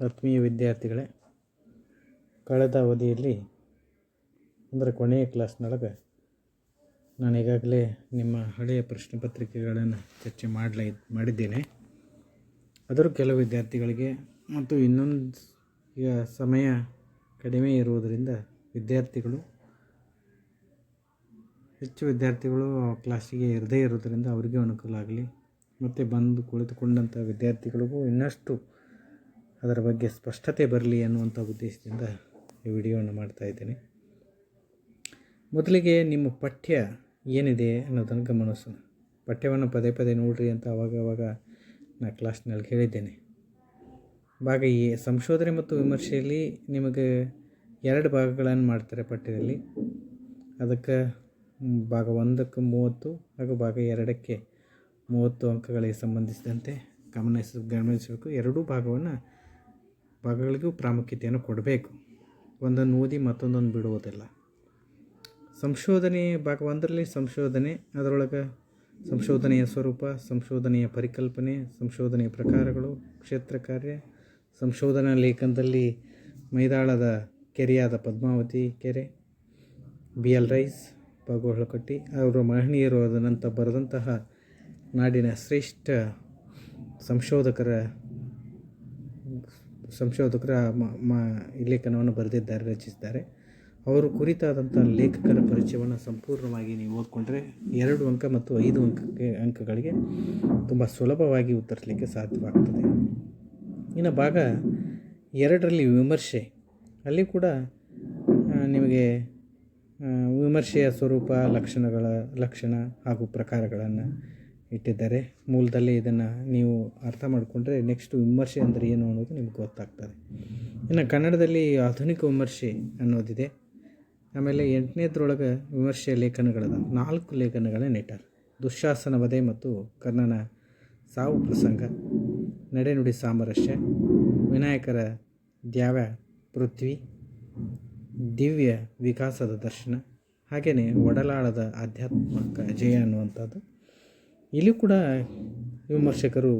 ಆತ್ಮೀಯ ವಿದ್ಯಾರ್ಥಿಗಳೇ, ಕಳೆದ ಅವಧಿಯಲ್ಲಿ ಅಂದರೆ ಕೊನೆಯ ಕ್ಲಾಸ್ನೊಳಗೆ ನಾನು ಈಗಾಗಲೇ ನಿಮ್ಮ ಹಳೆಯ ಪ್ರಶ್ನೆ ಪತ್ರಿಕೆಗಳನ್ನು ಚರ್ಚೆ ಮಾಡಲೇ, ಮಾಡಿದ್ದೇನೆ. ಅದರ ಕೆಲವು ವಿದ್ಯಾರ್ಥಿಗಳಿಗೆ ಮತ್ತು ಇನ್ನೊಂದು ಈಗ ಸಮಯ ಕಡಿಮೆ ಇರುವುದರಿಂದ ವಿದ್ಯಾರ್ಥಿಗಳು, ಹೆಚ್ಚು ವಿದ್ಯಾರ್ಥಿಗಳು ಕ್ಲಾಸಿಗೆ ಇರದೇ ಇರೋದರಿಂದ ಅವರಿಗೆ ಅನುಕೂಲ ಆಗಲಿ. ಮತ್ತು ಬಂದು ಕುಳಿತುಕೊಂಡಂಥ ವಿದ್ಯಾರ್ಥಿಗಳಿಗೂ ಇನ್ನಷ್ಟು ಅದರ ಬಗ್ಗೆ ಸ್ಪಷ್ಟತೆ ಬರಲಿ ಅನ್ನುವಂಥ ಉದ್ದೇಶದಿಂದ ಈ ವಿಡಿಯೋವನ್ನು ಮಾಡ್ತಾಯಿದ್ದೇನೆ ಮೊದಲಿಗೆ ನಿಮ್ಮ ಪಠ್ಯ ಏನಿದೆ ಅನ್ನೋದನ್ನು ಗಮನಿಸೋಣ ಪಠ್ಯವನ್ನು ಪದೇ ಪದೇ ನೋಡ್ರಿ ಅಂತ ಅವಾಗ ಅವಾಗ ನಾ ಕ್ಲಾಸ್ನಲ್ಲಿ ಹೇಳಿದ್ದೇನೆ. ಭಾಗ ಎ, ಸಂಶೋಧನೆ ಮತ್ತು ವಿಮರ್ಶೆಯಲ್ಲಿ ನಿಮಗೆ ಎರಡು ಭಾಗಗಳನ್ನು ಮಾಡ್ತಾರೆ ಪಠ್ಯದಲ್ಲಿ. ಅದಕ್ಕೆ ಭಾಗ ಒಂದಕ್ಕೆ ಮೂವತ್ತು ಹಾಗೂ ಭಾಗ ಎರಡಕ್ಕೆ ಮೂವತ್ತು ಅಂಕಗಳಿಗೆ ಸಂಬಂಧಿಸಿದಂತೆ ಗಮನಿಸ ಗಮನಿಸಬೇಕು. ಎರಡೂ ಭಾಗವನ್ನು ಭಾಗಗಳಿಗೂ ಪ್ರಾಮುಖ್ಯತೆಯನ್ನು ಕೊಡಬೇಕು. ಒಂದನ್ನು ಓದಿ ಮತ್ತೊಂದನ್ನು ಬಿಡುವುದಿಲ್ಲ. ಸಂಶೋಧನೆ ಭಾಗ ಒಂದರಲ್ಲಿ ಸಂಶೋಧನೆ, ಅದರೊಳಗೆ ಸಂಶೋಧನೆಯ ಸ್ವರೂಪ, ಸಂಶೋಧನೆಯ ಪರಿಕಲ್ಪನೆ, ಸಂಶೋಧನೆಯ ಪ್ರಕಾರಗಳು, ಕ್ಷೇತ್ರ ಕಾರ್ಯ, ಸಂಶೋಧನಾ ಲೇಖನದಲ್ಲಿ ಮೈದಾಳದ ಕೆರೆಯಾದ ಪದ್ಮಾವತಿ ಕೆರೆ, ಬಿ ಎಲ್ ರೈಸ್ ಬಗೋಹಳಕಟ್ಟಿ ಅವರು ಮಹನೀಯರು ಆದ ನಂತರ ಬರೆದಂತಹ ನಾಡಿನ ಶ್ರೇಷ್ಠ ಸಂಶೋಧಕರ ಸಂಶೋಧಕರ ಮ- ಲೇಖನವನ್ನು ಬರೆದಿದ್ದಾರೆ, ರಚಿಸಿದ್ದಾರೆ. ಅವರು ಕುರಿತಾದಂಥ ಲೇಖಕರ ಪರಿಚಯವನ್ನು ಸಂಪೂರ್ಣವಾಗಿ ನೀವು ಓದ್ಕೊಂಡ್ರೆ ಎರಡು ಅಂಕ ಮತ್ತು ಐದು ಅಂಕಕ್ಕೆ, ಅಂಕಗಳಿಗೆ ತುಂಬ ಸುಲಭವಾಗಿ ಉತ್ತರಿಸಲಿಕ್ಕೆ ಸಾಧ್ಯವಾಗ್ತದೆ. ಇನ್ನು ಭಾಗ ಎರಡರಲ್ಲಿ ವಿಮರ್ಶೆ. ಅಲ್ಲಿ ಕೂಡ ನಿಮಗೆ ವಿಮರ್ಶೆಯ ಸ್ವರೂಪ, ಲಕ್ಷಣಗಳ, ಲಕ್ಷಣ ಹಾಗೂ ಪ್ರಕಾರಗಳನ್ನು ಇಟ್ಟಿದ್ದಾರೆ. ಮೂಲದಲ್ಲಿ ಇದನ್ನು ನೀವು ಅರ್ಥ ಮಾಡಿಕೊಂಡ್ರೆ ನೆಕ್ಸ್ಟ್ ವಿಮರ್ಶೆ ಅಂದರೆ ಏನು ಅನ್ನೋದು ನಿಮ್ಗೆ ಗೊತ್ತಾಗ್ತದೆ. ಇನ್ನು ಕನ್ನಡದಲ್ಲಿ ಆಧುನಿಕ ವಿಮರ್ಶೆ ಅನ್ನೋದಿದೆ. ಆಮೇಲೆ ಎಂಟನೇದ್ರೊಳಗೆ ವಿಮರ್ಶೆ ಲೇಖನಗಳದ ನಾಲ್ಕು ಲೇಖನಗಳನ್ನ ಇಟ್ಟಾರೆ ದುಶ್ಯಾಸನ ವಧೆ ಮತ್ತು ಕರ್ಣನ ಸಾವು ಪ್ರಸಂಗ ನಡೆನುಡಿ ಸಾಮರಸ್ಯ, ವಿನಾಯಕರ ದ್ಯಾವ ಪೃಥ್ವಿ, ದಿವ್ಯ ವಿಕಾಸದ ದರ್ಶನ ಹಾಗೆಯೇ ಒಡಲಾಳದ ಆಧ್ಯಾತ್ಮಕ ಜಯ ಅನ್ನುವಂಥದ್ದು. ಇಲ್ಲಿ ಕೂಡ ವಿಮರ್ಶಕರು,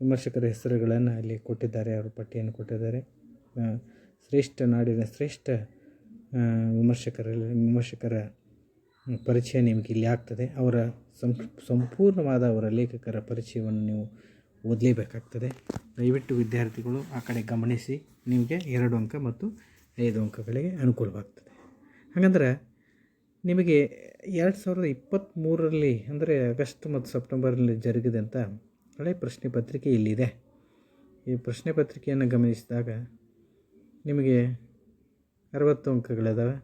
ವಿಮರ್ಶಕರ ಹೆಸರುಗಳನ್ನು ಅಲ್ಲಿ ಕೊಟ್ಟಿದ್ದಾರೆ, ಅವರು ಪಟ್ಟಿಯನ್ನು ಕೊಟ್ಟಿದ್ದಾರೆ. ಶ್ರೇಷ್ಠ ನಾಡಿನ ಶ್ರೇಷ್ಠ ವಿಮರ್ಶಕರಲ್ಲಿ ವಿಮರ್ಶಕರ ಪರಿಚಯ ನಿಮಗೆ ಇಲ್ಲಿ ಆಗ್ತದೆ. ಅವರ ಸಂಪೂರ್ಣವಾದ ಅವರ ಲೇಖಕರ ಪರಿಚಯವನ್ನು ನೀವು ಓದಲೇಬೇಕಾಗ್ತದೆ. ದಯವಿಟ್ಟು ವಿದ್ಯಾರ್ಥಿಗಳು ಆ ಕಡೆ ಗಮನಿಸಿ. ನಿಮಗೆ ಎರಡು ಅಂಕ ಮತ್ತು ಐದು ಅಂಕಗಳಿಗೆ ಅನುಕೂಲವಾಗ್ತದೆ. ಹಾಗಂದ್ರೆ ನಿಮಗೆ ಎರಡು ಸಾವಿರದ ಇಪ್ಪತ್ತ್ಮೂರರಲ್ಲಿ ಅಂದರೆ ಆಗಸ್ಟ್ ಮತ್ತು ಸೆಪ್ಟೆಂಬರ್ನಲ್ಲಿ ಜರುಗಿದಂಥ ಹಳೆ ಪ್ರಶ್ನೆ ಪತ್ರಿಕೆ ಇಲ್ಲಿದೆ. ಈ ಪ್ರಶ್ನೆ ಪತ್ರಿಕೆಯನ್ನು ಗಮನಿಸಿದಾಗ ನಿಮಗೆ ಅರವತ್ತು ಅಂಕಗಳಿದಾವೆ.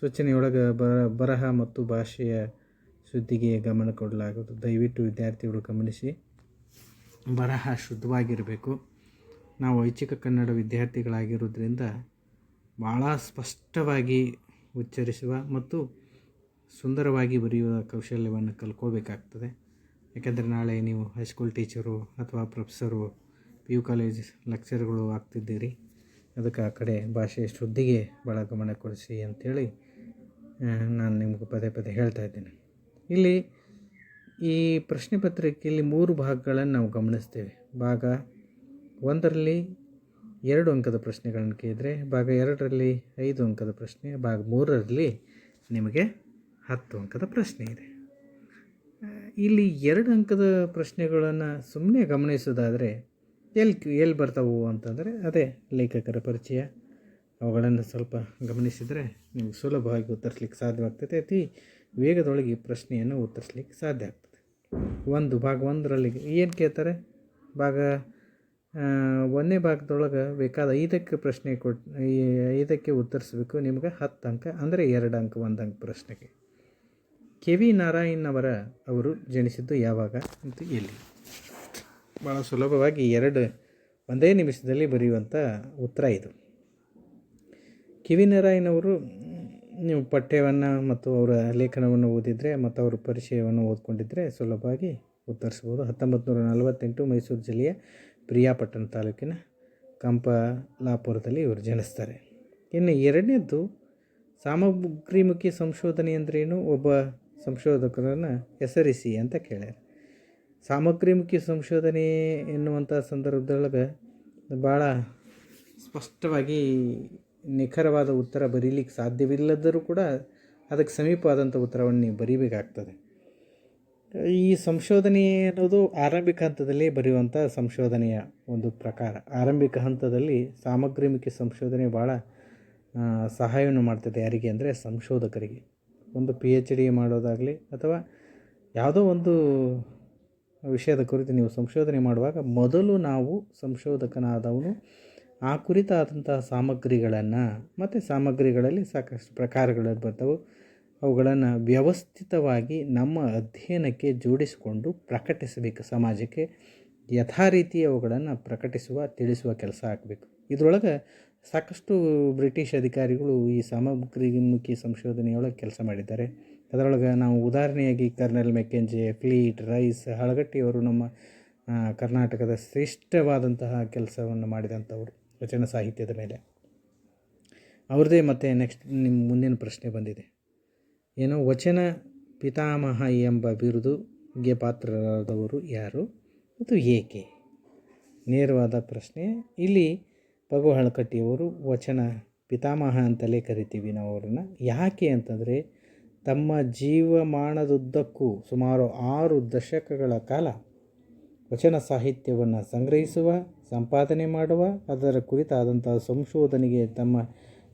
ಸೂಚನೆಯೊಳಗೆ ಬರ, ಬರಹ ಮತ್ತು ಭಾಷೆಯ ಶುದ್ಧಿಗೆ ಗಮನ ಕೊಡಲಾಗುವುದು. ದಯವಿಟ್ಟು ವಿದ್ಯಾರ್ಥಿಗಳು ಗಮನಿಸಿ. ಬರಹ ಶುದ್ಧವಾಗಿರಬೇಕು. ನಾವು ಐಚ್ಛಿಕ ಕನ್ನಡ ವಿದ್ಯಾರ್ಥಿಗಳಾಗಿರೋದ್ರಿಂದ ಭಾಳ ಸ್ಪಷ್ಟವಾಗಿ ಉಚ್ಚರಿಸುವ ಮತ್ತು ಸುಂದರವಾಗಿ ಬರೆಯುವ ಕೌಶಲ್ಯವನ್ನು ಕಲ್ಕೋಬೇಕಾಗ್ತದೆ ಯಾಕೆಂದರೆ ನಾಳೆ ನೀವು ಹೈಸ್ಕೂಲ್ ಟೀಚರು ಅಥವಾ ಪ್ರೊಫೆಸರು ಪಿ ಯು ಕಾಲೇಜ್ ಲೆಕ್ಚರ್ಗಳು ಆಗ್ತಿದ್ದೀರಿ. ಅದಕ್ಕೆ ಆ ಕಡೆ ಭಾಷೆಯ ಶುದ್ಧಿಗೆ ಭಾಳ ಗಮನ ಕೊಡಿಸಿ ಅಂಥೇಳಿ ನಾನು ನಿಮಗೆ ಪದೇ ಪದೇ ಹೇಳ್ತಾ ಇದ್ದೇನೆ. ಇಲ್ಲಿ ಈ ಪ್ರಶ್ನೆ ಪತ್ರಿಕೆಯಲ್ಲಿ ಮೂರು ಭಾಗಗಳನ್ನು ನಾವು ಗಮನಿಸ್ತೇವೆ. ಭಾಗ ಒಂದರಲ್ಲಿ ಎರಡು ಅಂಕದ ಪ್ರಶ್ನೆಗಳನ್ನು ಕೇಳಿದರೆ, ಭಾಗ ಎರಡರಲ್ಲಿ ಐದು ಅಂಕದ ಪ್ರಶ್ನೆ, ಭಾಗ ಮೂರರಲ್ಲಿ ನಿಮಗೆ ಹತ್ತು ಅಂಕದ ಪ್ರಶ್ನೆ ಇದೆ. ಇಲ್ಲಿ ಎರಡು ಅಂಕದ ಪ್ರಶ್ನೆಗಳನ್ನು ಸುಮ್ಮನೆ ಗಮನಿಸೋದಾದರೆ ಎಲ್ಲಿ ಎಲ್ಲಿ ಬರ್ತಾವು ಅಂತಂದರೆ ಅದೇ ಲೇಖಕರ ಪರಿಚಯ. ಅವುಗಳನ್ನು ಸ್ವಲ್ಪ ಗಮನಿಸಿದರೆ ನಿಮಗೆ ಸುಲಭವಾಗಿ ಉತ್ತರಿಸ್ಲಿಕ್ಕೆ ಸಾಧ್ಯವಾಗ್ತದೆ. ಅತಿ ವೇಗದೊಳಗೆ ಪ್ರಶ್ನೆಯನ್ನು ಉತ್ತರಿಸ್ಲಿಕ್ಕೆ ಸಾಧ್ಯ ಆಗ್ತದೆ. ಒಂದು, ಭಾಗ ಒಂದರಲ್ಲಿ ಏನು ಕೇಳ್ತಾರೆ? ಭಾಗ ಒಂದೇ ಒಂದನೇ ಭಾಗದೊಳಗೆ ಬೇಕಾದ ಐದಕ್ಕೆ ಪ್ರಶ್ನೆ ಕೊಟ್ಟು ಐದಕ್ಕೆ ಉತ್ತರಿಸಬೇಕು ನಿಮ್ಗೆ ಹತ್ತು ಅಂಕ ಅಂದರೆ ಎರಡು ಅಂಕ, ಒಂದು ಅಂಕ ಪ್ರಶ್ನೆಗೆ. ಕೆ ವಿ ನಾರಾಯಣ್ ಅವರ ಅವರು ಜನಿಸಿದ್ದು ಯಾವಾಗ ಅಂತ ಎಲ್ಲಿ ಭಾಳ ಸುಲಭವಾಗಿ ಎರಡು ಒಂದೇ ನಿಮಿಷದಲ್ಲಿ ಬರೆಯುವಂಥ ಉತ್ತರ ಇದು. ಕೆ ವಿ ನಾರಾಯಣ್ ಅವರು ನೀವು ಪಠ್ಯವನ್ನು ಮತ್ತು ಅವರ ಲೇಖನವನ್ನು ಓದಿದರೆ ಮತ್ತು ಅವರ ಪರಿಚಯವನ್ನು ಓದ್ಕೊಂಡಿದ್ದರೆ ಸುಲಭವಾಗಿ ಉತ್ತರಿಸ್ಬೋದು ಹತ್ತೊಂಬತ್ತು ನೂರ ನಲವತ್ತೆಂಟು ಮೈಸೂರು ಜಿಲ್ಲೆಯ ಪ್ರಿಯಾಪಟ್ಟಣ ತಾಲೂಕಿನ ಕಂಪಲಾಪುರದಲ್ಲಿ ಇವರು ಜನಿಸ್ತಾರೆ. ಇನ್ನು ಎರಡನೇದ್ದು ಸಾಮಗ್ರಿಮುಖಿ ಸಂಶೋಧನೆ ಅಂದ್ರೇನು ಒಬ್ಬ ಸಂಶೋಧಕರನ್ನು ಹೆಸರಿಸಿ ಅಂತ ಕೇಳ್ಯಾರ. ಸಾಮಗ್ರಿಮುಖಿ ಸಂಶೋಧನೆ ಎನ್ನುವಂಥ ಸಂದರ್ಭದೊಳಗೆ ಭಾಳ ಸ್ಪಷ್ಟವಾಗಿ ನಿಖರವಾದ ಉತ್ತರ ಬರೀಲಿಕ್ಕೆ ಸಾಧ್ಯವಿಲ್ಲದರೂ ಕೂಡ ಅದಕ್ಕೆ ಸಮೀಪವಾದಂಥ ಉತ್ತರವನ್ನು ನೀವು ಬರೀಬೇಕಾಗ್ತದೆ. ಈ ಸಂಶೋಧನೆ ಅನ್ನೋದು ಆರಂಭಿಕ ಹಂತದಲ್ಲಿ ಬರೆಯುವಂಥ ಸಂಶೋಧನೆಯ ಒಂದು ಪ್ರಕಾರ. ಆರಂಭಿಕ ಹಂತದಲ್ಲಿ ಸಾಮಗ್ರಿಮುಖಿ ಸಂಶೋಧನೆ ಭಾಳ ಸಹಾಯವನ್ನು ಮಾಡ್ತದೆ ಯಾರಿಗೆ ಅಂದರೆ ಸಂಶೋಧಕರಿಗೆ. ಒಂದು ಪಿ ಎಚ್ ಡಿ ಮಾಡೋದಾಗಲಿ ಅಥವಾ ಯಾವುದೋ ಒಂದು ವಿಷಯದ ಕುರಿತು ನೀವು ಸಂಶೋಧನೆ ಮಾಡುವಾಗ ಮೊದಲು ನಾವು ಸಂಶೋಧಕನಾದವನು. ಆ ಕುರಿತಾದಂತಹ ಸಾಮಗ್ರಿಗಳನ್ನು ಮತ್ತು ಸಾಮಗ್ರಿಗಳಲ್ಲಿ ಸಾಕಷ್ಟು ಪ್ರಕಾರಗಳು ಬರ್ತವೆ ಅವುಗಳನ್ನು ವ್ಯವಸ್ಥಿತವಾಗಿ ನಮ್ಮ ಅಧ್ಯಯನಕ್ಕೆ ಜೋಡಿಸಿಕೊಂಡು ಪ್ರಕಟಿಸಬೇಕು. ಸಮಾಜಕ್ಕೆ ಯಥಾರೀತಿ ಅವುಗಳನ್ನು ಪ್ರಕಟಿಸುವ, ತಿಳಿಸುವ ಕೆಲಸ ಆಗಬೇಕು. ಇದರೊಳಗೆ ಸಾಕಷ್ಟು ಬ್ರಿಟಿಷ್ ಅಧಿಕಾರಿಗಳು ಈ ಸಾಮಗ್ರಿಮುಖಿ ಸಂಶೋಧನೆಯೊಳಗೆ ಕೆಲಸ ಮಾಡಿದ್ದಾರೆ. ಅದರೊಳಗೆ ನಾವು ಉದಾಹರಣೆಯಾಗಿ ಕರ್ನಲ್ ಮೆಕೆಂಜೆ ಫ್ಲೀಟ್, ರೈಸ್ ಹಳಗಟ್ಟಿಯವರು ನಮ್ಮ ಕರ್ನಾಟಕದ ಶ್ರೇಷ್ಠವಾದಂತಹ ಕೆಲಸವನ್ನು ಮಾಡಿದಂಥವ್ರು ವಚನ ಸಾಹಿತ್ಯದ ಮೇಲೆ. ಅವ್ರದ್ದೇ ಮತ್ತೆ ನೆಕ್ಸ್ಟ್ ನಿಮ್ಮ ಮುಂದಿನ ಪ್ರಶ್ನೆ ಬಂದಿದೆ. ಏನೋ ವಚನ ಪಿತಾಮಹ ಎಂಬ ಬಿರುದುಗೆ ಪಾತ್ರರಾದವರು ಯಾರು ಮತ್ತು ಏಕೆ? ನೇರವಾದ ಪ್ರಶ್ನೆ. ಇಲ್ಲಿ ಪಗು ಹಳಕಟ್ಟಿಯವರು ವಚನ ಪಿತಾಮಹ ಅಂತಲೇ ಕರಿತೀವಿ ನಾವು ಅವ್ರನ್ನ ಯಾಕೆ ಅಂತಂದರೆ ತಮ್ಮ ಜೀವಮಾನದುದ್ದಕ್ಕೂ ಸುಮಾರು ಆರು ದಶಕಗಳ ಕಾಲ ವಚನ ಸಾಹಿತ್ಯವನ್ನು ಸಂಗ್ರಹಿಸುವ, ಸಂಪಾದನೆ ಮಾಡುವ, ಅದರ ಕುರಿತಾದಂಥ ಸಂಶೋಧನೆಗೆ ತಮ್ಮ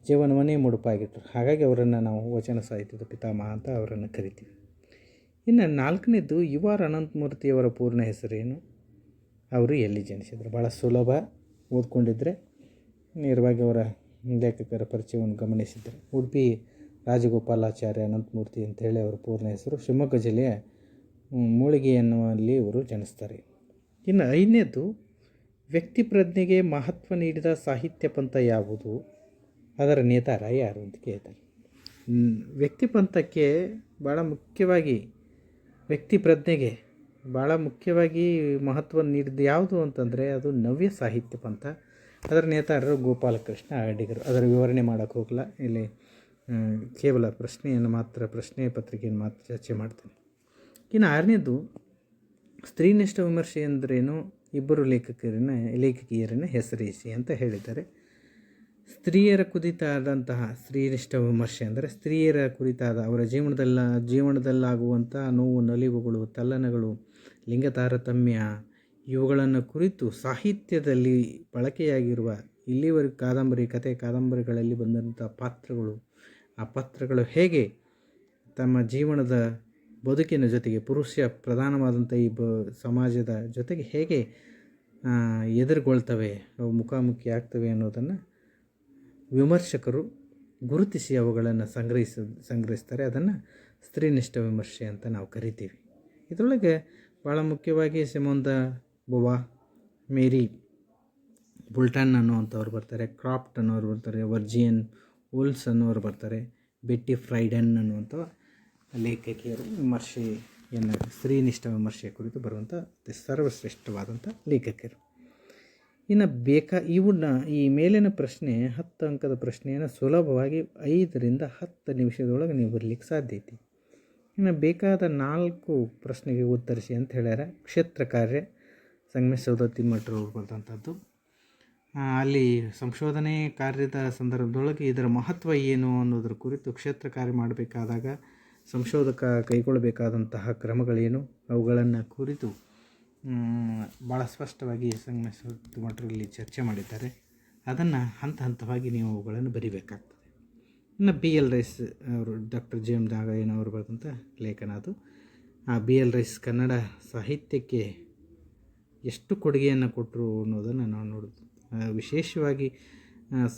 ಜೀವನವನ್ನೇ ಮುಡುಪಾಗಿಟ್ಟರು ಹಾಗಾಗಿ ಅವರನ್ನು ನಾವು ವಚನ ಸಾಹಿತ್ಯದ ಪಿತಾಮಹ ಅಂತ ಅವರನ್ನು ಕರಿತೀವಿ. ಇನ್ನು ನಾಲ್ಕನೇದು ಯು ಆರ್ ಅನಂತಮೂರ್ತಿಯವರ ಪೂರ್ಣ ಹೆಸರೇನು? ಅವರು ಎಲ್ಲಿ ಜನಿಸಿದರು? ಭಾಳ ಸುಲಭ ಓದ್ಕೊಂಡಿದ್ದರೆ ನೇರವಾಗಿ ಅವರ ಲೇಖಕರ ಪರಿಚಯವನ್ನು ಗಮನಿಸಿದ್ದರು ಉಡುಪಿ ರಾಜಗೋಪಾಲಾಚಾರ್ಯ ಅನಂತಮೂರ್ತಿ ಅಂತೇಳಿ ಅವರ ಪೂರ್ಣ ಹೆಸರು. ಶಿವಮೊಗ್ಗ ಜಿಲ್ಲೆಯ ಮೂಳಿಗೆ ಎನ್ನುವಲ್ಲಿ ಇವರು ಜನಿಸ್ತಾರೆ. ಇನ್ನು ಐದನೇದು, ವ್ಯಕ್ತಿ ಪ್ರಜ್ಞೆಗೆ ಮಹತ್ವ ನೀಡಿದ ಸಾಹಿತ್ಯ ಪಂಥ ಯಾವುದು? ಅದರ ನೇತಾರ ಯಾರು ಅಂತ ಕೇಳ್ತಾರೆ. ವ್ಯಕ್ತಿ ಪಂಥಕ್ಕೆ ಭಾಳ ಮುಖ್ಯವಾಗಿ, ವ್ಯಕ್ತಿ ಪ್ರಜ್ಞೆಗೆ ಭಾಳ ಮುಖ್ಯವಾಗಿ ಮಹತ್ವ ನೀಡಿದ್ದು ಯಾವುದು ಅಂತಂದರೆ ಅದು ನವ್ಯ ಸಾಹಿತ್ಯ ಪಂಥ. ಅದರ ನೇತಾರರು ಗೋಪಾಲಕೃಷ್ಣ ಅಡಿಗರು ಅದರ ವಿವರಣೆ ಮಾಡೋಕ್ಕೆ ಹೋಗಲ್ಲ ಇಲ್ಲಿ ಕೇವಲ ಪ್ರಶ್ನೆಯನ್ನು ಮಾತ್ರ, ಪ್ರಶ್ನೆ ಪತ್ರಿಕೆಯನ್ನು ಮಾತ್ರ ಚರ್ಚೆ ಮಾಡ್ತೇನೆ. ಇನ್ನು ಆರನೇದು, ಸ್ತ್ರೀನಿಷ್ಠ ವಿಮರ್ಶೆ ಅಂದ್ರೇನು ಇಬ್ಬರು ಲೇಖಕರನ್ನ, ಲೇಖಕಿಯರನ್ನ ಹೆಸರಿಸಿ ಅಂತ ಹೇಳಿದ್ದಾರೆ. ಸ್ತ್ರೀಯರ ಕುರಿತಾದಂತಹ ಸ್ತ್ರೀನಿಷ್ಠ ವಿಮರ್ಶೆ ಅಂದರೆ, ಸ್ತ್ರೀಯರ ಕುರಿತಾದ ಅವರ ಜೀವನದಲ್ಲ ಜೀವನದಲ್ಲಾಗುವಂಥ ನೋವು, ನಲಿವುಗಳು ತಲ್ಲನಗಳು ಲಿಂಗ ತಾರತಮ್ಯ ಇವುಗಳನ್ನು ಕುರಿತು ಸಾಹಿತ್ಯದಲ್ಲಿ ಬಳಕೆಯಾಗಿರುವ ಇಲ್ಲಿವರೆಗೆ ಕಾದಂಬರಿ ಕತೆ ಕಾದಂಬರಿಗಳಲ್ಲಿ ಬಂದಂಥ ಪಾತ್ರಗಳು, ಆ ಪಾತ್ರಗಳು ಹೇಗೆ ತಮ್ಮ ಜೀವನದ ಬದುಕಿನ ಜೊತೆಗೆ ಪುರುಷ ಪ್ರಧಾನವಾದಂಥ ಈ ಬ, ಸಮಾಜದ ಜೊತೆಗೆ ಹೇಗೆ ಎದುರುಗೊಳ್ತವೆ, ಅವು ಮುಖಾಮುಖಿ ಆಗ್ತವೆ ಅನ್ನೋದನ್ನು ವಿಮರ್ಶಕರು ಗುರುತಿಸಿ ಅವುಗಳನ್ನು ಸಂಗ್ರಹಿಸ, ಸಂಗ್ರಹಿಸ್ತಾರೆ. ಅದನ್ನು ಸ್ತ್ರೀನಿಷ್ಠ ವಿಮರ್ಶೆ ಅಂತ ನಾವು ಕರಿತೀವಿ. ಇದರೊಳಗೆ ಭಾಳ ಮುಖ್ಯವಾಗಿ ಸಿಮೋಂದ ಬೊವಾ ಮೇರಿ, ಬುಲ್ಟನ್ ಅನ್ನುವಂಥವ್ರು ಬರ್ತಾರೆ ಕ್ರಾಫ್ಟ್ ಅನ್ನೋರು ಬರ್ತಾರೆ, ವರ್ಜಿಯನ್, ವುಲ್ಸ್ ಅನ್ನೋರು ಬರ್ತಾರೆ, ಬೆಟ್ಟಿ ಫ್ರೈಡನ್ ಅನ್ನುವಂಥ ಲೇಖಕಿಯರು ವಿಮರ್ಶೆಯನ್ನು, ಸ್ತ್ರೀನಿಷ್ಠ ವಿಮರ್ಶೆ ಕುರಿತು ಬರುವಂಥ ಸರ್ವಶ್ರೇಷ್ಠವಾದಂಥ ಲೇಖಕಿಯರು ಇನ್ನು ಬೇಕಾ, ಇವನ್ನ, ಈ ಮೇಲಿನ ಪ್ರಶ್ನೆ, ಹತ್ತು ಅಂಕದ ಪ್ರಶ್ನೆಯನ್ನು ಸುಲಭವಾಗಿ ಐದರಿಂದ ಹತ್ತು ನಿಮಿಷದೊಳಗೆ ನೀವು ಬರಲಿಕ್ಕೆ ಸಾಧ್ಯ ಐತಿ. ಇನ್ನು ಬೇಕಾದ ನಾಲ್ಕು ಪ್ರಶ್ನೆಗೆ ಉತ್ತರಿಸಿ ಅಂತ ಹೇಳ್ಯಾರ, ಕ್ಷೇತ್ರ ಕಾರ್ಯ ಸಂಗಮೇಶ್ ಸೌದತ್ತಿ ಅವರು ಬರೆದಂಥದ್ದು ಅಲ್ಲಿ ಸಂಶೋಧನೆ ಕಾರ್ಯದ ಸಂದರ್ಭದೊಳಗೆ ಇದರ ಮಹತ್ವ ಏನು ಅನ್ನೋದ್ರ ಕುರಿತು ಕ್ಷೇತ್ರ ಕಾರ್ಯ ಮಾಡಬೇಕಾದಾಗ ಸಂಶೋಧಕ ಕೈಗೊಳ್ಳಬೇಕಾದಂತಹ ಕ್ರಮಗಳೇನು? ಅವುಗಳನ್ನು ಕುರಿತು ಭಾಳ ಸ್ಪಷ್ಟವಾಗಿ ಸಂಗಮೇಶ್ ಸೌದತ್ತಿ ಇಲ್ಲಿ ಚರ್ಚೆ ಮಾಡಿದ್ದಾರೆ. ಅದನ್ನು ಹಂತ ಹಂತವಾಗಿ ನೀವು ಅವುಗಳನ್ನು ಬರಿಬೇಕಾಗ್ತದೆ. ಇನ್ನು ಬಿ ಎಲ್ ರೈಸ್ ಅವರು, ಡಾಕ್ಟರ್ ಜೆ ಎಂ ದಾಗಯ್ಯನವರು ಬರೆದಂಥ ಲೇಖನ ಅದು. ಆ ಬಿ ಎಲ್ ರೈಸ್ ಕನ್ನಡ ಸಾಹಿತ್ಯಕ್ಕೆ ಎಷ್ಟು ಕೊಡುಗೆಯನ್ನು ಕೊಟ್ಟರು ಅನ್ನೋದನ್ನು ನಾವು ನೋಡೋದು ವಿಶೇಷವಾಗಿ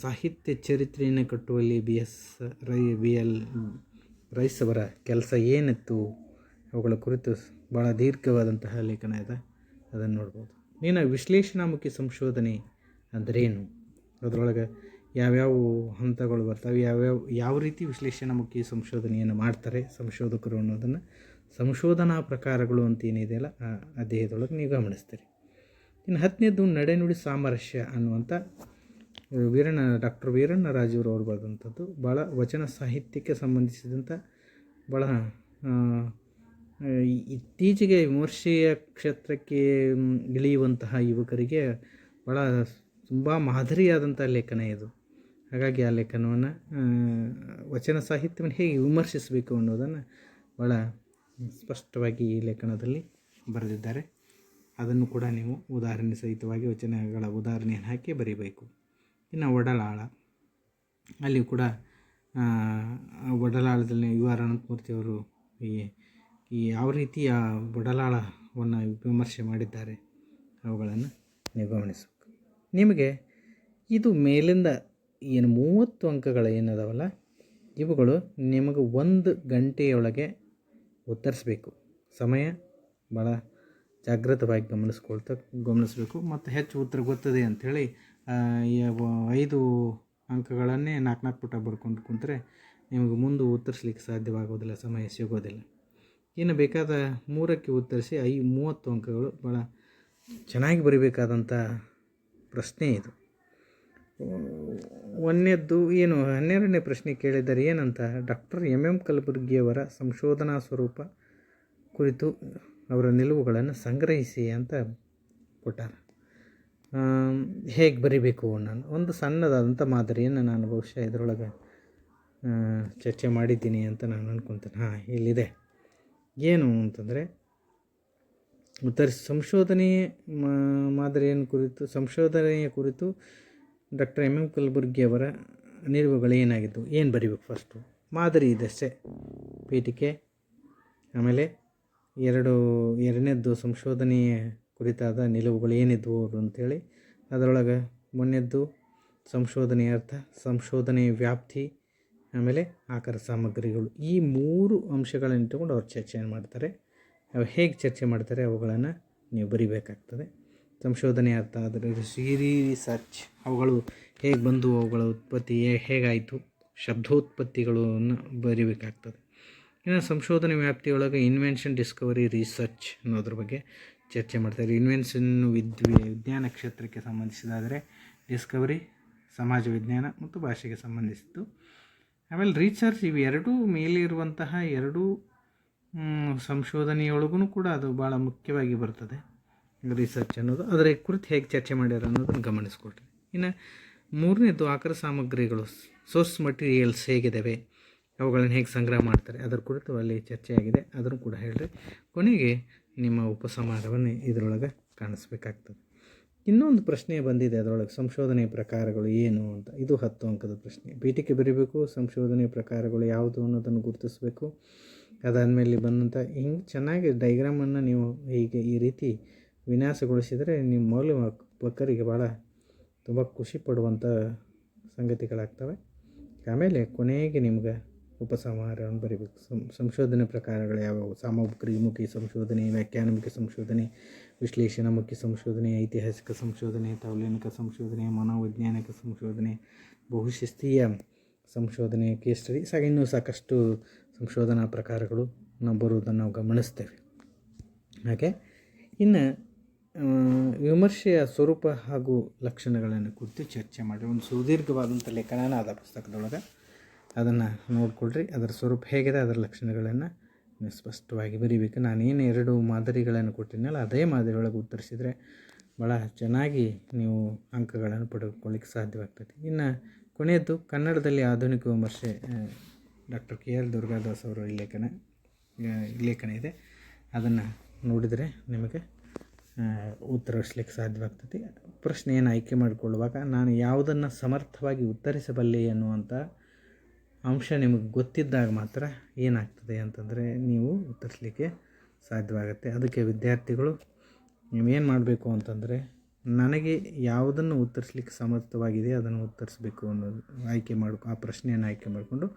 ಸಾಹಿತ್ಯ ಚರಿತ್ರೆಯನ್ನು ಕಟ್ಟುವಲ್ಲಿ B S Rai, B L Rice ಅವರ ಕೆಲಸ ಏನಿತ್ತು ಅವುಗಳ ಕುರಿತು ಭಾಳ ದೀರ್ಘವಾದಂತಹ ಲೇಖನ ಇದೆ. ಅದನ್ನು ನೋಡ್ಬೋದು. ಇನ್ನು ವಿಶ್ಲೇಷಣಾಮುಖಿ ಸಂಶೋಧನೆ ಅಂದ್ರೇನು ಅದರೊಳಗೆ ಯಾವ್ಯಾವ ಹಂತಗಳು ಬರ್ತವೆ, ಯಾವ್ಯಾವ, ಯಾವ ರೀತಿ ವಿಶ್ಲೇಷಣಾಮುಖಿ ಸಂಶೋಧನೆಯನ್ನು ಮಾಡ್ತಾರೆ ಸಂಶೋಧಕರು ಅನ್ನೋದನ್ನು ಸಂಶೋಧನಾ ಪ್ರಕಾರಗಳು ಅಂತ ಏನಿದೆಯಲ್ಲ, ಆ ಅಧ್ಯಯದೊಳಗೆ ನೀವು ಗಮನಿಸ್ತೀರಿ. ಇನ್ನು ಹತ್ತನೇದು ನಡೆನುಡಿ ಸಾಮರಸ್ಯ ಅನ್ನುವಂಥ ವೀರಣ್ಣ, ಡಾಕ್ಟರ್ ವೀರಣ್ಣ ರಾಜೀವ್ರು ಅವರು ಬರೆದಂಥದ್ದು. ಭಾಳ ವಚನ ಸಾಹಿತ್ಯಕ್ಕೆ ಸಂಬಂಧಿಸಿದಂಥ ಭಾಳ ಇತ್ತೀಚೆಗೆ ವಿಮರ್ಶೆಯ ಕ್ಷೇತ್ರಕ್ಕೆ ಇಳಿಯುವಂತಹ ಯುವಕರಿಗೆ ಭಾಳ ತುಂಬ ಮಾದರಿಯಾದಂಥ ಲೇಖನ ಇದು. ಹಾಗಾಗಿ ಆ ಲೇಖನವನ್ನು ವಚನ ಸಾಹಿತ್ಯವನ್ನು ಹೇಗೆ ವಿಮರ್ಶಿಸಬೇಕು ಅನ್ನೋದನ್ನು ಭಾಳ ಸ್ಪಷ್ಟವಾಗಿ ಈ ಲೇಖನದಲ್ಲಿ ಬರೆದಿದ್ದಾರೆ. ಅದನ್ನು ಕೂಡ ನೀವು ಉದಾಹರಣೆ ಸಹಿತವಾಗಿ ವಚನಗಳ ಉದಾಹರಣೆಯನ್ನು ಹಾಕಿ ಬರೀಬೇಕು. ಇನ್ನು ಒಡಲಾಳ. ಅಲ್ಲಿ ಕೂಡ ಒಡಲಾಳದಲ್ಲಿ ಯು ಆರ್ ಅನಂತಮೂರ್ತಿಯವರು ಈ ಈ ಯಾವ ರೀತಿಯ ಒಡಲಾಳವನ್ನು ವಿಮರ್ಶೆ ಮಾಡಿದ್ದಾರೆ ಅವುಗಳನ್ನು ನೀವು ಗಮನಿಸಬೇಕು ನಿಮಗೆ ಇದು ಮೇಲಿಂದ ಏನು ಮೂವತ್ತು ಅಂಕಗಳು ಏನದವಲ್ಲ, ಇವುಗಳು ನಿಮಗೆ ಒಂದು ಗಂಟೆಯೊಳಗೆ ಉತ್ತರಿಸಬೇಕು. ಸಮಯ ಭಾಳ ಜಾಗೃತವಾಗಿ ಗಮನಿಸ್ಕೊಳ್ತಾ ಗಮನಿಸಬೇಕು. ಮತ್ತು ಹೆಚ್ಚು ಉತ್ತರ ಗೊತ್ತದೆ ಅಂಥೇಳಿ ಐದು ಅಂಕಗಳನ್ನೇ ನಾಲ್ಕು ನಾಲ್ಕು ಪುಟ ಬರ್ಕೊಂಡು ಕುಂತರೆ ನಿಮಗೆ ಮುಂದೆ ಉತ್ತರಿಸ್ಲಿಕ್ಕೆ ಸಾಧ್ಯವಾಗೋದಿಲ್ಲ, ಸಮಯ ಸಿಗೋದಿಲ್ಲ. ಇನ್ನು ಬೇಕಾದ ಮೂರಕ್ಕೆ ಉತ್ತರಿಸಿ, ಐ, ಮೂವತ್ತು ಅಂಕಗಳು ಭಾಳ ಚೆನ್ನಾಗಿ ಬರಿಬೇಕಾದಂಥ ಪ್ರಶ್ನೆ ಇದು. ಒಂದನೇದ್ದು ಏನು, ಹನ್ನೆರಡನೇ ಪ್ರಶ್ನೆ ಕೇಳಿದ್ದಾರೆ, ಏನಂತ ಡಾಕ್ಟರ್ ಎಂ ಎಂ ಕಲಬುರ್ಗಿಯವರ ಸಂಶೋಧನಾ ಸ್ವರೂಪ ಕುರಿತು ಅವರ ನಿಲುವುಗಳನ್ನು ಸಂಗ್ರಹಿಸಿ ಅಂತ ಕೊಟ್ಟಾರೆ. ಹೇಗೆ ಬರಿಬೇಕು ನಾನು? ಒಂದು ಸಣ್ಣದಾದಂಥ ಮಾದರಿಯನ್ನು ನಾನು ಬಹುಶಃ ಇದರೊಳಗೆ ಚರ್ಚೆ ಮಾಡಿದ್ದೀನಿ ಅಂತ ನಾನು ಅಂದ್ಕೊತೇನೆ ಹಾಂ, ಇಲ್ಲಿದೆ. ಏನು ಅಂತಂದರೆ, ಉತ್ತರ ಸಂಶೋಧನೆಯ ಮಾದರಿಯನ್ನು ಕುರಿತು, ಸಂಶೋಧನೆಯ ಕುರಿತು ಡಾಕ್ಟರ್ ಎಂ ಎಂ ಕಲಬುರ್ಗಿಯವರ ನಿಲುವುಗಳು ಏನಾಗಿದ್ದವು? ಏನು ಬರಿಬೇಕು ಫಸ್ಟು ಮಾದರಿ ಇದಷ್ಟೇ. ಪೀಠಿಕೆ, ಆಮೇಲೆ ಎರಡು, ಎರಡನೇದ್ದು ಸಂಶೋಧನೆಯ ಕುರಿತಾದ ನಿಲುವುಗಳು ಏನಿದ್ವು ಅವರು ಅಂಥೇಳಿ ಅದರೊಳಗೆ ಮೊನ್ನೆದ್ದು ಸಂಶೋಧನೆಯ ಅರ್ಥ, ಸಂಶೋಧನೆಯ ವ್ಯಾಪ್ತಿ, ಆಮೇಲೆ ಆಕಾರ ಸಾಮಗ್ರಿಗಳು. ಈ ಮೂರು ಅಂಶಗಳನ್ನು ಇಟ್ಟುಕೊಂಡು ಅವ್ರು ಚರ್ಚೆಯನ್ನು ಮಾಡ್ತಾರೆ. ಅವು ಹೇಗೆ ಚರ್ಚೆ ಮಾಡ್ತಾರೆ ಅವುಗಳನ್ನು ನೀವು ಬರಿಬೇಕಾಗ್ತದೆ. ಸಂಶೋಧನೆ ಅರ್ಥ ಅದರ ಸಿರಿ ರಿಸರ್ಚ್. ಅವುಗಳು ಹೇಗೆ ಬಂದು ಅವುಗಳ ಉತ್ಪತ್ತಿ ಹೇಗಾಯಿತು, ಶಬ್ದೋತ್ಪತ್ತಿಗಳನ್ನು ಬರಿಬೇಕಾಗ್ತದೆ. ಇನ್ನು ಸಂಶೋಧನೆ ವ್ಯಾಪ್ತಿಯೊಳಗೆ ಇನ್ವೆನ್ಷನ್ ಡಿಸ್ಕವರಿ ರಿಸರ್ಚ್ ಅನ್ನೋದ್ರ ಬಗ್ಗೆ ಚರ್ಚೆ ಮಾಡ್ತಾರೆ ಇನ್ವೆನ್ಷನ್ ವಿದ್ವಿ, ವಿಜ್ಞಾನ ಕ್ಷೇತ್ರಕ್ಕೆ ಸಂಬಂಧಿಸಿದಾದರೆ ಡಿಸ್ಕವರಿ ಸಮಾಜ ವಿಜ್ಞಾನ ಮತ್ತು ಭಾಷೆಗೆ ಸಂಬಂಧಿಸಿದ್ದು ಆಮೇಲೆ ರಿಸರ್ಚ್ ಇವು ಎರಡೂ ಮೇಲೆ ಇರುವಂತಹ ಎರಡೂ ಸಂಶೋಧನೆಯೊಳಗೂ ಕೂಡ ಅದು ಭಾಳ ಮುಖ್ಯವಾಗಿ ಬರ್ತದೆ. ರಿಸರ್ಚ್ ಅನ್ನೋದು. ಅದರ ಕುರಿತು ಹೇಗೆ ಚರ್ಚೆ ಮಾಡ್ಯಾರ ಅನ್ನೋದನ್ನು ಗಮನಿಸ್ಕೊಳ್ರಿ. ಇನ್ನು ಮೂರನೇದು ಆಕರ ಸಾಮಗ್ರಿಗಳು ಸೋರ್ಸ್ ಮಟೀರಿಯಲ್ಸ್ ಹೇಗಿದ್ದಾವೆ ಅವುಗಳನ್ನು ಹೇಗೆ ಸಂಗ್ರಹ ಮಾಡ್ತಾರೆ ಅದರ ಕುರಿತು ಅಲ್ಲಿ ಚರ್ಚೆ ಆಗಿದೆ ಅದನ್ನು ಕೂಡ ಹೇಳಿರಿ. ಕೊನೆಗೆ ನಿಮ್ಮ ಉಪಸಂಹಾರವನ್ನು ಇದರೊಳಗೆ ಕಾಣಿಸ್ಬೇಕಾಗ್ತದೆ. ಇನ್ನೊಂದು ಪ್ರಶ್ನೆ ಬಂದಿದೆ ಅದರೊಳಗೆ ಸಂಶೋಧನೆ ಪ್ರಕಾರಗಳು ಏನು ಅಂತ. ಇದು ಹತ್ತು ಅಂಕದ ಪ್ರಶ್ನೆ. ಪೀಠಿಕೆ ಬರೀಬೇಕು ಸಂಶೋಧನೆ ಪ್ರಕಾರಗಳು ಯಾವುದು ಅನ್ನೋದನ್ನು ಗುರುತಿಸಬೇಕು. ಅದಾದಮೇಲೆ ಬಂದಂಥ ಹಿಂಗೆ ಚೆನ್ನಾಗಿ ಡೈಗ್ರಾಮನ್ನು ನೀವು ಹೀಗೆ ಈ ರೀತಿ ವಿನ್ಯಾಸಗೊಳಿಸಿದರೆ ನಿಮ್ಮ ಮೌಲ್ಯ ಬಕ್ಕರಿಗೆ ಭಾಳ ತುಂಬ ಖುಷಿ ಪಡುವಂಥ ಸಂಗತಿಗಳಾಗ್ತವೆ. ಆಮೇಲೆ ಕೊನೆಗೆ ನಿಮ್ಗೆ ಉಪಸಂಹಾರವನ್ನು ಬರೀಬೇಕು. ಸಂ, ಸಂಶೋಧನೆ ಪ್ರಕಾರಗಳು ಯಾವುವು? ಸಾಮಗ್ರಿಮುಖಿ ಸಂಶೋಧನೆ, ವ್ಯಾಖ್ಯಾನಮುಖಿ ಸಂಶೋಧನೆ ವಿಶ್ಲೇಷಣಾಮುಖಿ ಸಂಶೋಧನೆ, ಐತಿಹಾಸಿಕ ಸಂಶೋಧನೆ, ತೌಲನಿಕ ಸಂಶೋಧನೆ, ಮನೋವೈಜ್ಞಾನಿಕ ಸಂಶೋಧನೆ, ಬಹುಶಿಸ್ತೀಯ ಸಂಶೋಧನೆ ಕೇಸ್ ಸ್ಟಡೀಸ್ ಹಾಗೆ ಇನ್ನೂ ಸಾಕಷ್ಟು ಸಂಶೋಧನಾ ಪ್ರಕಾರಗಳು ನಾವು ಬರುವುದನ್ನು ನಾವು ಗಮನಿಸ್ತೇವೆ. ಹಾಗೆ ಇನ್ನು ವಿಮರ್ಶೆಯ ಸ್ವರೂಪ ಹಾಗೂ ಲಕ್ಷಣಗಳನ್ನು ಕುರಿತು ಚರ್ಚೆ ಮಾಡಿ ಒಂದು ಸುದೀರ್ಘವಾದಂಥ ಲೇಖನ ಅದ ಪುಸ್ತಕದೊಳಗೆ ಅದನ್ನು ನೋಡಿಕೊಳ್ರಿ. ಅದರ ಸ್ವರೂಪ ಹೇಗಿದೆ, ಅದರ ಲಕ್ಷಣಗಳನ್ನು ನೀವು ಸ್ಪಷ್ಟವಾಗಿ ಬರೀಬೇಕು. ನಾನೇನು ಎರಡು ಮಾದರಿಗಳನ್ನು ಕೊಟ್ಟಿನಲ್ಲ ಅದೇ ಮಾದರಿಯೊಳಗೆ ಉತ್ತರಿಸಿದರೆ ಭಾಳ ಚೆನ್ನಾಗಿ ನೀವು ಅಂಕಗಳನ್ನು ಪಡೆದುಕೊಳ್ಳಿಕ್ಕೆ ಸಾಧ್ಯವಾಗ್ತದೆ. ಇನ್ನು ಕೊನೆಯದ್ದು, ಕನ್ನಡದಲ್ಲಿ ಆಧುನಿಕ ವಿಮರ್ಶೆ ಡಾಕ್ಟರ್ ಕೆ ಆರ್ ದುರ್ಗಾದಾಸ್ ಅವರ ಲೇಖನ ಲೇಖನ ಇದೆ. ಅದನ್ನು ನೋಡಿದರೆ ನಿಮಗೆ ಉತ್ತರಿಸ್ಲಿಕ್ಕೆ ಸಾಧ್ಯವಾಗ್ತದೆ. ಪ್ರಶ್ನೆಯನ್ನು ಆಯ್ಕೆ ಮಾಡಿಕೊಳ್ಳುವಾಗ ನಾನು ಯಾವುದನ್ನು ಸಮರ್ಥವಾಗಿ ಉತ್ತರಿಸಬಲ್ಲೆ ಅನ್ನುವಂಥ ಅಂಶ ನಿಮಗೆ ಗೊತ್ತಿದ್ದಾಗ ಮಾತ್ರ ಏನಾಗ್ತದೆ ಅಂತಂದರೆ ನೀವು ಉತ್ತರಿಸಲಿಕ್ಕೆ ಸಾಧ್ಯವಾಗುತ್ತೆ. ಅದಕ್ಕೆ ವಿದ್ಯಾರ್ಥಿಗಳು ನೀವೇನು ಮಾಡಬೇಕು ಅಂತಂದರೆ ನನಗೆ ಯಾವುದನ್ನು ಉತ್ತರಿಸ್ಲಿಕ್ಕೆ ಸಮರ್ಥವಾಗಿದೆ ಅದನ್ನು ಉತ್ತರಿಸಬೇಕು ಅನ್ನೋದು ಆಯ್ಕೆ ಮಾಡ್ಕೊ, ಆ ಪ್ರಶ್ನೆಯನ್ನು ಆಯ್ಕೆ ಮಾಡಿಕೊಂಡು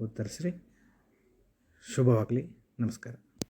ಉತ್ತರಿಸ್ರಿ. ಶುಭವಾಗಲಿ. ನಮಸ್ಕಾರ.